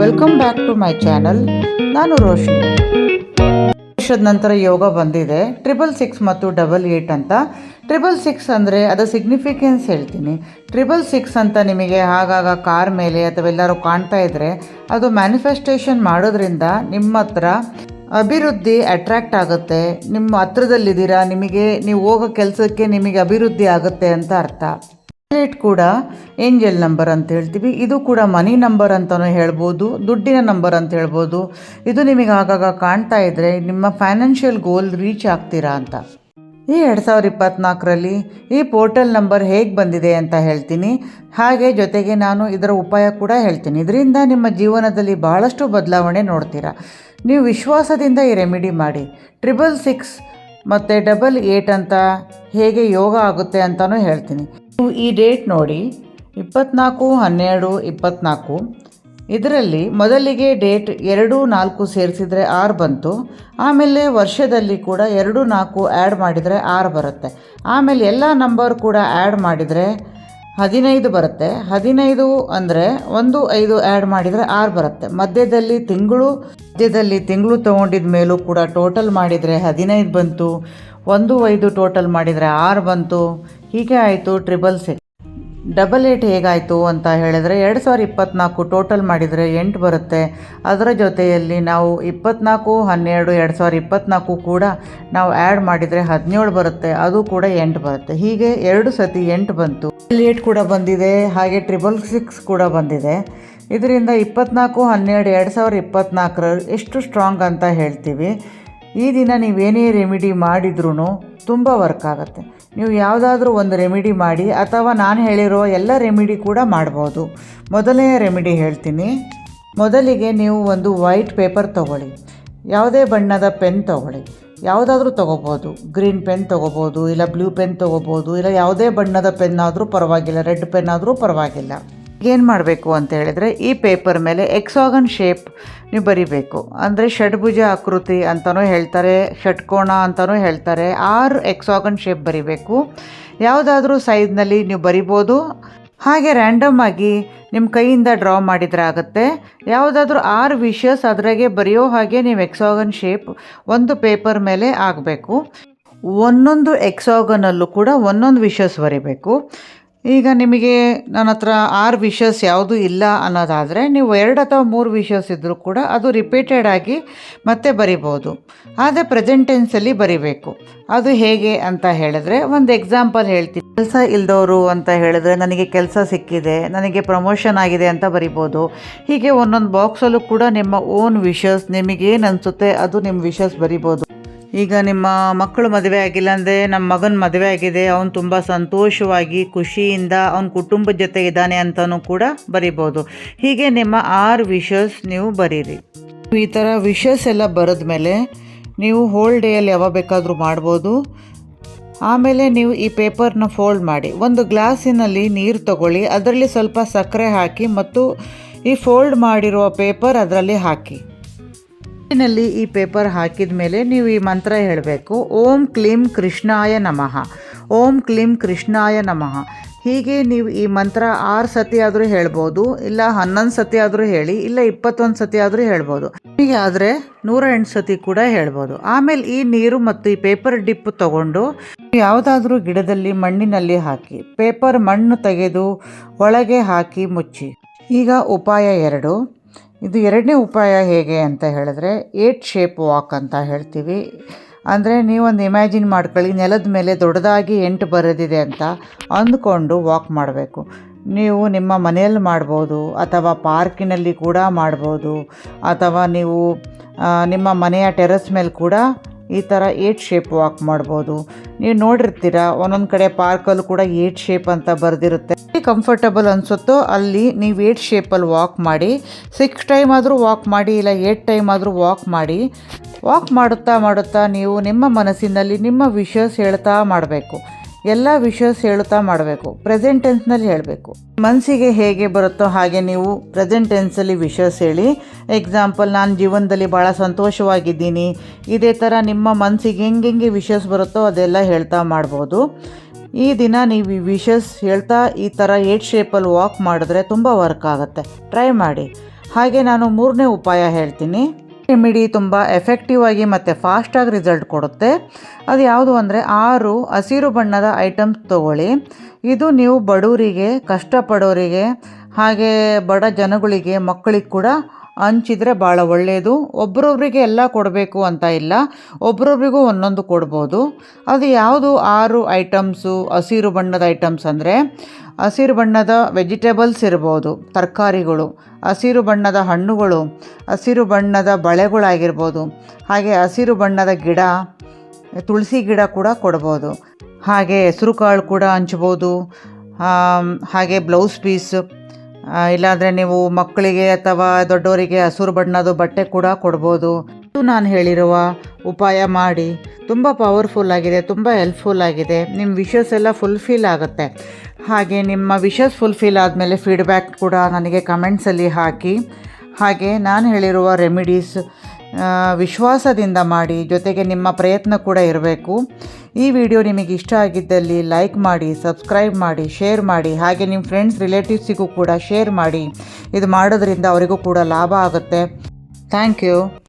Welcome back to my channel ನಾನು ರೋಷನ್ ವರ್ಷದ ನಂತರ ಯೋಗ ಬಂದಿದೆ. ಟ್ರಿಬಲ್ ಸಿಕ್ಸ್ ಮತ್ತು ಡಬಲ್ ಏಯ್ಟ್ ಅಂತ. ಟ್ರಿಬಲ್ ಸಿಕ್ಸ್ ಅಂದರೆ ಅದರ ಸಿಗ್ನಿಫಿಕೆನ್ಸ್ ಹೇಳ್ತೀನಿ. ಟ್ರಿಬಲ್ ಸಿಕ್ಸ್ ಅಂತ ನಿಮಗೆ ಆಗಾಗ ಕಾರ್ ಮೇಲೆ ಅಥವಾ ಎಲ್ಲರೂ ಕಾಣ್ತಾ ಇದ್ದರೆ ಅದು ಮ್ಯಾನಿಫೆಸ್ಟೇಷನ್ ಮಾಡೋದ್ರಿಂದ ನಿಮ್ಮ ಹತ್ರ ಅಭಿವೃದ್ಧಿ ಅಟ್ರ್ಯಾಕ್ಟ್ ಆಗುತ್ತೆ. ನಿಮ್ಮ ಹತ್ರದಲ್ಲಿದ್ದೀರಾ, ನಿಮಗೆ ನೀವು ಹೋಗೋ ಕೆಲಸಕ್ಕೆ ನಿಮಗೆ ಅಭಿವೃದ್ಧಿ ಆಗುತ್ತೆ ಅಂತ ಅರ್ಥ. ಏಟ್ ಕೂಡ ಏಂಜಲ್ ನಂಬರ್ ಅಂತ ಹೇಳ್ತೀವಿ. ಇದು ಕೂಡ ಮನಿ ನಂಬರ್ ಅಂತಲೂ ಹೇಳ್ಬೋದು. ದುಡ್ಡಿನ ನಂಬರ್ ಅಂತ ಹೇಳ್ಬೋದು. ಇದು ನಿಮಗೆ ಆಗಾಗ ಕಾಣ್ತಾ ಇದ್ದರೆ ನಿಮ್ಮ ಫೈನಾನ್ಷಿಯಲ್ ಗೋಲ್ ರೀಚ್ ಆಗ್ತೀರಾ ಅಂತ. ಈ ಎರಡು ಸಾವಿರ ಇಪ್ಪತ್ತ್ನಾಲ್ಕರಲ್ಲಿ ಈ ಪೋರ್ಟಲ್ ನಂಬರ್ ಹೇಗೆ ಬಂದಿದೆ ಅಂತ ಹೇಳ್ತೀನಿ. ಹಾಗೆ ಜೊತೆಗೆ ನಾನು ಇದರ ಉಪಾಯ ಕೂಡ ಹೇಳ್ತೀನಿ. ಇದರಿಂದ ನಿಮ್ಮ ಜೀವನದಲ್ಲಿ ಬಹಳಷ್ಟು ಬದಲಾವಣೆ ನೋಡ್ತೀರಾ. ನೀವು ವಿಶ್ವಾಸದಿಂದ ಈ ರೆಮಿಡಿ ಮಾಡಿ. ಟ್ರಿಬಲ್ ಸಿಕ್ಸ್ ಮತ್ತು ಡಬಲ್ ಏಟ್ ಅಂತ ಹೇಗೆ ಯೋಗ ಆಗುತ್ತೆ ಅಂತಲೂ ಹೇಳ್ತೀನಿ. ನೀವು ಈ ಡೇಟ್ ನೋಡಿ, ಇಪ್ಪತ್ನಾಲ್ಕು, ಹನ್ನೆರಡು, ಇಪ್ಪತ್ನಾಲ್ಕು. ಇದರಲ್ಲಿ ಮೊದಲಿಗೆ ಡೇಟ್ ಎರಡು, ನಾಲ್ಕು ಸೇರಿಸಿದರೆ ಆರು ಬಂತು. ಆಮೇಲೆ ವರ್ಷದಲ್ಲಿ ಕೂಡ ಎರಡು, ನಾಲ್ಕು ಆ್ಯಡ್ ಮಾಡಿದರೆ ಆರು ಬರುತ್ತೆ. ಆಮೇಲೆ ಎಲ್ಲ ನಂಬರ್ ಕೂಡ ಆ್ಯಡ್ ಮಾಡಿದರೆ ಹದಿನೈದು ಬರುತ್ತೆ. ಹದಿನೈದು ಅಂದರೆ ಒಂದು, ಐದು ಆ್ಯಡ್ ಮಾಡಿದರೆ ಆರು ಬರುತ್ತೆ. ಮಧ್ಯದಲ್ಲಿ ತಿಂಗಳು ಮಧ್ಯದಲ್ಲಿ ತಿಂಗಳು ತೊಗೊಂಡಿದ ಮೇಲೂ ಕೂಡ ಟೋಟಲ್ ಮಾಡಿದರೆ ಹದಿನೈದು ಬಂತು. ಒಂದು, ಐದು ಟೋಟಲ್ ಮಾಡಿದರೆ ಆರು ಬಂತು. ಹೀಗೆ ಆಯಿತು ಟ್ರಿಬಲ್ ಸಿಕ್ಸ್ ಡಬಲ್ ಏಟ್ ಹೇಗಾಯಿತು ಅಂತ ಹೇಳಿದರೆ ಎರಡು ಸಾವಿರ ಇಪ್ಪತ್ತ್ನಾಲ್ಕು ಟೋಟಲ್ ಮಾಡಿದರೆ ಎಂಟು ಬರುತ್ತೆ. ಅದರ ಜೊತೆಯಲ್ಲಿ ನಾವು ಇಪ್ಪತ್ತ್ನಾಲ್ಕು ಹನ್ನೆರಡು, ಎರಡು ಸಾವಿರದ ಇಪ್ಪತ್ತ್ನಾಲ್ಕು ಕೂಡ ನಾವು ಆ್ಯಡ್ ಮಾಡಿದರೆ ಹದಿನೇಳು ಬರುತ್ತೆ. ಅದು ಕೂಡ ಎಂಟು ಬರುತ್ತೆ. ಹೀಗೆ ಎರಡು ಸತಿ ಎಂಟು ಬಂತು. ಡಬಲ್ ಏಟ್ ಕೂಡ ಬಂದಿದೆ. ಹಾಗೆ ಟ್ರಿಬಲ್ ಸಿಕ್ಸ್ ಕೂಡ ಬಂದಿದೆ. ಇದರಿಂದ ಇಪ್ಪತ್ತ್ನಾಲ್ಕು ಹನ್ನೆರಡು, ಎರಡು ಸಾವಿರ ಇಪ್ಪತ್ತ್ನಾಲ್ಕರ ಎಷ್ಟು ಸ್ಟ್ರಾಂಗ್ ಅಂತ ಹೇಳ್ತೀವಿ. ಈ ದಿನ ನೀವೇನೇ ರೆಮಿಡಿ ಮಾಡಿದ್ರೂ ತುಂಬ ವರ್ಕ್ ಆಗುತ್ತೆ. ನೀವು ಯಾವುದಾದ್ರೂ ಒಂದು ರೆಮಿಡಿ ಮಾಡಿ ಅಥವಾ ನಾನು ಹೇಳಿರೋ ಎಲ್ಲ ರೆಮಿಡಿ ಕೂಡ ಮಾಡ್ಬೋದು. ಮೊದಲನೇ ರೆಮಿಡಿ ಹೇಳ್ತೀನಿ. ಮೊದಲಿಗೆ ನೀವು ಒಂದು ವೈಟ್ ಪೇಪರ್ ತೊಗೊಳ್ಳಿ. ಯಾವುದೇ ಬಣ್ಣದ ಪೆನ್ ತೊಗೊಳ್ಳಿ. ಯಾವುದಾದ್ರೂ ತೊಗೋಬೋದು ಗ್ರೀನ್ ಪೆನ್ ತೊಗೋಬೋದು ಇಲ್ಲ ಬ್ಲೂ ಪೆನ್ ತೊಗೋಬೋದು ಇಲ್ಲ ಯಾವುದೇ ಬಣ್ಣದ ಪೆನ್ ಆದರೂ ಪರವಾಗಿಲ್ಲ ರೆಡ್ ಪೆನ್ ಆದರೂ ಪರವಾಗಿಲ್ಲ. ಏನು ಮಾಡಬೇಕು ಅಂತ ಹೇಳಿದರೆ ಈ ಪೇಪರ್ ಮೇಲೆ ಎಕ್ಸಾಗನ್ ಶೇಪ್ ನೀವು ಬರಿಬೇಕು. ಅಂದರೆ ಷಡ್ಭುಜ ಆಕೃತಿ ಅಂತಲೂ ಹೇಳ್ತಾರೆ ಷಟ್ಕೋಣ ಅಂತಲೂ ಹೇಳ್ತಾರೆ. ಆರು ಎಕ್ಸಾಗನ್ ಶೇಪ್ ಬರಿಬೇಕು. ಯಾವುದಾದ್ರೂ ಸೈಜ್ನಲ್ಲಿ ನೀವು ಬರಿಬೋದು. ಹಾಗೆ ರ್ಯಾಂಡಮ್ ಆಗಿ ನಿಮ್ಮ ಕೈಯಿಂದ ಡ್ರಾ ಮಾಡಿದರೆ ಆಗುತ್ತೆ. ಯಾವುದಾದ್ರೂ ಆರು ವಿಷಸ್ ಅದರಾಗೆ ಬರೆಯೋ ಹಾಗೆ ನೀವು ಎಕ್ಸಾಗನ್ ಶೇಪ್ ಒಂದು ಪೇಪರ್ ಮೇಲೆ ಆಗಬೇಕು. ಒಂದೊಂದು ಎಕ್ಸಾಗನಲ್ಲೂ ಕೂಡ ಒಂದೊಂದು ವಿಷಸ್ ಬರಿಬೇಕು. ಈಗ ನಿಮಗೆ ನನ್ನ ಹತ್ರ ಆರು ವಿಷಸ್ ಯಾವುದೂ ಇಲ್ಲ ಅನ್ನೋದಾದರೆ ನೀವು ಎರಡು ಅಥವಾ ಮೂರು ವಿಷಸ್ ಇದ್ದರೂ ಕೂಡ ಅದು ರಿಪೀಟೆಡ್ ಆಗಿ ಮತ್ತೆ ಬರಿಬೋದು. ಆದರೆ ಪ್ರೆಸೆಂಟ್ ಟೆನ್ಸಲ್ಲಿ ಬರಿಬೇಕು. ಅದು ಹೇಗೆ ಅಂತ ಹೇಳಿದ್ರೆ ಒಂದು ಎಕ್ಸಾಂಪಲ್ ಹೇಳ್ತೀನಿ. ಕೆಲಸ ಇಲ್ದವರು ಅಂತ ಹೇಳಿದ್ರೆ ನನಗೆ ಕೆಲಸ ಸಿಕ್ಕಿದೆ, ನನಗೆ ಪ್ರಮೋಷನ್ ಆಗಿದೆ ಅಂತ ಬರಿಬೋದು. ಹೀಗೆ ಒಂದೊಂದು ಬಾಕ್ಸಲ್ಲೂ ಕೂಡ ನಿಮ್ಮ ಓನ್ ವಿಷಸ್ ನಿಮಗೇನು ಅನಿಸುತ್ತೆ ಅದು ನಿಮ್ಮ ವಿಷಸ್ ಬರಿಬೋದು. ಈಗ ನಿಮ್ಮ ಮಕ್ಕಳು ಮದುವೆ ಆಗಿಲ್ಲ ಅಂದರೆ ನಮ್ಮ ಮಗನ ಮದುವೆ ಆಗಿದೆ, ಅವನು ತುಂಬ ಸಂತೋಷವಾಗಿ, ಖುಷಿಯಿಂದ, ಅವನ ಕುಟುಂಬದ ಜೊತೆ ಇದ್ದಾನೆ ಅಂತಲೂ ಕೂಡ ಬರಿಬೋದು. ಹೀಗೆ ನಿಮ್ಮ ಆರು ವಿಷಸ್ ನೀವು ಬರೀರಿ. ಈ ಥರ ವಿಷಸ್ ಎಲ್ಲ ಬರೆದ ಮೇಲೆ ನೀವು ಹೋಲ್ ಡೇಯಲ್ಲಿ ಯಾವಾಗ ಬೇಕಾದರೂ ಮಾಡ್ಬೋದು. ಆಮೇಲೆ ನೀವು ಈ ಪೇಪರ್ನ ಫೋಲ್ಡ್ ಮಾಡಿ, ಒಂದು ಗ್ಲಾಸಿನಲ್ಲಿ ನೀರು ತಗೊಳ್ಳಿ, ಅದರಲ್ಲಿ ಸ್ವಲ್ಪ ಸಕ್ಕರೆ ಹಾಕಿ ಮತ್ತು ಈ ಫೋಲ್ಡ್ ಮಾಡಿರುವ ಪೇಪರ್ ಅದರಲ್ಲಿ ಹಾಕಿ. ನಲ್ಲಿ ಈ ಪೇಪರ್ ಹಾಕಿದ ಮೇಲೆ ನೀವು ಈ ಮಂತ್ರ ಹೇಳಬೇಕು. ಓಂ ಕ್ಲೀಂ ಕೃಷ್ಣಾಯ ನಮಃ. ಓಂ ಕ್ಲೀಂ ಕೃಷ್ಣಾಯ ನಮಃ. ಹೀಗೆ ನೀವು ಈ ಮಂತ್ರ ಆರು ಸತಿ ಆದರೂ ಹೇಳ್ಬೋದು, ಇಲ್ಲ ಹನ್ನೊಂದು ಸತಿ ಆದರೂ ಹೇಳಿ, ಇಲ್ಲ ಇಪ್ಪತ್ತೊಂದು ಸತಿ ಆದರೂ ಹೇಳ್ಬೋದು. ಹೀಗೆ ಆದರೆ ನೂರ ಎಂಟು ಸತಿ ಕೂಡ ಹೇಳ್ಬೋದು. ಆಮೇಲೆ ಈ ನೀರು ಮತ್ತು ಈ ಪೇಪರ್ ಡಿಪ್ ತಗೊಂಡು ಯಾವುದಾದ್ರೂ ಗಿಡದಲ್ಲಿ ಮಣ್ಣಿನಲ್ಲಿ ಹಾಕಿ, ಪೇಪರ್ ಮಣ್ಣು ತೆಗೆದು ಒಳಗೆ ಹಾಕಿ ಮುಚ್ಚಿ. ಈಗ ಉಪಾಯ ಎರಡು. ಇದು ಎರಡನೇ ಉಪಾಯ ಹೇಗೆ ಅಂತ ಹೇಳಿದ್ರೆ, ಏಟ್ ಶೇಪ್ ವಾಕ್ ಅಂತ ಹೇಳ್ತೀವಿ. ಅಂದರೆ ನೀವೊಂದು ಇಮ್ಯಾಜಿನ್ ಮಾಡ್ಕೊಳ್ಳಿ, ನೆಲದ ಮೇಲೆ ದೊಡ್ಡದಾಗಿ ಎಂಟು ಬರೆದಿದೆ ಅಂತ ಅಂದ್ಕೊಂಡು ವಾಕ್ ಮಾಡಬೇಕು. ನೀವು ನಿಮ್ಮ ಮನೆಯಲ್ಲಿ ಮಾಡ್ಬೋದು, ಅಥವಾ ಪಾರ್ಕಿನಲ್ಲಿ ಕೂಡ ಮಾಡ್ಬೋದು, ಅಥವಾ ನೀವು ನಿಮ್ಮ ಮನೆಯ ಟೆರೆಸ್ ಮೇಲೆ ಕೂಡ ಈ ಥರ ಏಟ್ ಶೇಪ್ ವಾಕ್ ಮಾಡ್ಬೋದು. ನೀವು ನೋಡಿರ್ತೀರ, ಒಂದೊಂದು ಕಡೆ ಪಾರ್ಕಲ್ಲೂ ಕೂಡ ಏಟ್ ಶೇಪ್ ಅಂತ ಬರೆದಿರುತ್ತೆ. ಕಂಫರ್ಟಬಲ್ ಅನಿಸುತ್ತೋ ಅಲ್ಲಿ ನೀವು ಏಟ್ ಶೇಪಲ್ಲಿ ವಾಕ್ ಮಾಡಿ ಸಿಕ್ಸ್ ಟೈಮ್ ಆದರೂ ವಾಕ್ ಮಾಡಿ, ಇಲ್ಲ ಏಟ್ ಟೈಮ್ ಆದರೂ ವಾಕ್ ಮಾಡಿ ವಾಕ್ ಮಾಡುತ್ತಾ ಮಾಡುತ್ತಾ ನೀವು ನಿಮ್ಮ ಮನಸ್ಸಿನಲ್ಲಿ ನಿಮ್ಮ ವಿಷಸ್ ಹೇಳ್ತಾ ಮಾಡಬೇಕು. ಎಲ್ಲ ವಿಷಸ್ ಹೇಳುತ್ತಾ ಮಾಡಬೇಕು. ಪ್ರೆಸೆಂಟ್ ಟೆನ್ಸ್ನಲ್ಲಿ ಹೇಳಬೇಕು. ಮನಸ್ಸಿಗೆ ಹೇಗೆ ಬರುತ್ತೋ ಹಾಗೆ ನೀವು ಪ್ರೆಸೆಂಟ್ ಟೆನ್ಸಲ್ಲಿ ವಿಷಸ್ ಹೇಳಿ. ಎಕ್ಸಾಂಪಲ್ ನಾನು ಜೀವನದಲ್ಲಿ ಭಾಳ ಸಂತೋಷವಾಗಿದ್ದೀನಿ. ಇದೇ ಥರ ನಿಮ್ಮ ಮನಸ್ಸಿಗೆ ಹೆಂಗೆ ಹೆಂಗೆ ವಿಷಸ್ ಬರುತ್ತೋ ಅದೆಲ್ಲ ಹೇಳ್ತಾ ಮಾಡ್ಬೋದು. ಈ ದಿನ ನೀವು ಈ ವಿಷಸ್ ಹೇಳ್ತಾ ಈ ಥರ ಏಟ್ ಶೇಪಲ್ಲಿ ವಾಕ್ ಮಾಡಿದ್ರೆ ತುಂಬ ವರ್ಕ್ ಆಗುತ್ತೆ. ಟ್ರೈ ಮಾಡಿ. ಹಾಗೆ ನಾನು ಮೂರನೇ ಉಪಾಯ ಹೇಳ್ತೀನಿ. ರೆಮಿಡಿ ತುಂಬ ಎಫೆಕ್ಟಿವ್ ಆಗಿ ಮತ್ತು ಫಾಸ್ಟಾಗಿ ರಿಸಲ್ಟ್ ಕೊಡುತ್ತೆ. ಅದು ಯಾವುದು ಅಂದರೆ ಆರು ಹಸಿರು ಬಣ್ಣದ ಐಟಮ್ಸ್ ತಗೊಳ್ಳಿ. ಇದು ನೀವು ಬಡವರಿಗೆ, ಕಷ್ಟಪಡೋರಿಗೆ, ಹಾಗೆ ಬಡ ಜನಗಳಿಗೆ, ಮಕ್ಕಳಿಗೆ ಕೂಡ ಹಂಚಿದ್ರೆ ಭಾಳ ಒಳ್ಳೆಯದು ಒಬ್ರೊಬ್ರಿಗೆ ಎಲ್ಲ ಕೊಡಬೇಕು ಅಂತ ಇಲ್ಲ. ಒಬ್ರೊಬ್ರಿಗೂ ಒಂದೊಂದು ಕೊಡ್ಬೋದು. ಅದು ಯಾವುದು? ಆರು ಐಟಮ್ಸು ಹಸಿರು ಬಣ್ಣದ ಐಟಮ್ಸ್ ಅಂದರೆ ಹಸಿರು ಬಣ್ಣದ ವೆಜಿಟೇಬಲ್ಸ್ ಇರ್ಬೋದು, ತರಕಾರಿಗಳು, ಹಸಿರು ಬಣ್ಣದ ಹಣ್ಣುಗಳು, ಹಸಿರು ಬಣ್ಣದ ಬಳೆಗಳಾಗಿರ್ಬೋದು, ಹಾಗೆ ಹಸಿರು ಬಣ್ಣದ ಗಿಡ, ತುಳಸಿ ಗಿಡ ಕೂಡ ಕೊಡ್ಬೋದು. ಹಾಗೆ ಹೆಸರು ಕಾಳು ಕೂಡ ಹಂಚ್ಬೋದು. ಹಾಗೆ ಬ್ಲೌಸ್ ಪೀಸ್ ಇಲ್ಲಾಂದರೆ ನೀವು ಮಕ್ಕಳಿಗೆ ಅಥವಾ ದೊಡ್ಡವರಿಗೆ ಹಸಿರು ಬಣ್ಣದ ಬಟ್ಟೆ ಕೂಡ ಕೊಡ್ಬೋದು. ನಾನು ಹೇಳಿರುವ ಉಪಾಯ ಮಾಡಿ. ತುಂಬ ಪವರ್ಫುಲ್ ಆಗಿದೆ, ತುಂಬ ಹೆಲ್ಪ್ಫುಲ್ ಆಗಿದೆ. ನಿಮ್ಮ ವಿಷಸ್ ಎಲ್ಲ ಫುಲ್ಫಿಲ್ ಆಗುತ್ತೆ. ಹಾಗೆ ನಿಮ್ಮ ವಿಷಸ್ ಫುಲ್ಫಿಲ್ ಆದಮೇಲೆ ಫೀಡ್ಬ್ಯಾಕ್ ಕೂಡ ನನಗೆ ಕಮೆಂಟ್ಸಲ್ಲಿ ಹಾಕಿ. ಹಾಗೆ ನಾನು ಹೇಳಿರುವ ರೆಮಿಡೀಸ್ ವಿಶ್ವಾಸದಿಂದ ಮಾಡಿ ಜೊತೆಗೆ ನಿಮ್ಮ ಪ್ರಯತ್ನ ಕೂಡ ಇರಬೇಕು. ಈ ವಿಡಿಯೋ ನಿಮಗೆ ಇಷ್ಟ ಆಗಿದ್ದಲ್ಲಿ ಲೈಕ್ ಮಾಡಿ, ಸಬ್ಸ್ಕ್ರೈಬ್ ಮಾಡಿ, ಶೇರ್ ಮಾಡಿ, ಹಾಗೆ ನಿಮ್ಮ ಫ್ರೆಂಡ್ಸ್ ರಿಲೇಟಿವ್ಸಿಗೂ ಕೂಡ ಶೇರ್ ಮಾಡಿ. ಇದು ಮಾಡೋದ್ರಿಂದ ಅವರಿಗೂ ಕೂಡ ಲಾಭ ಆಗುತ್ತೆ. Thank you.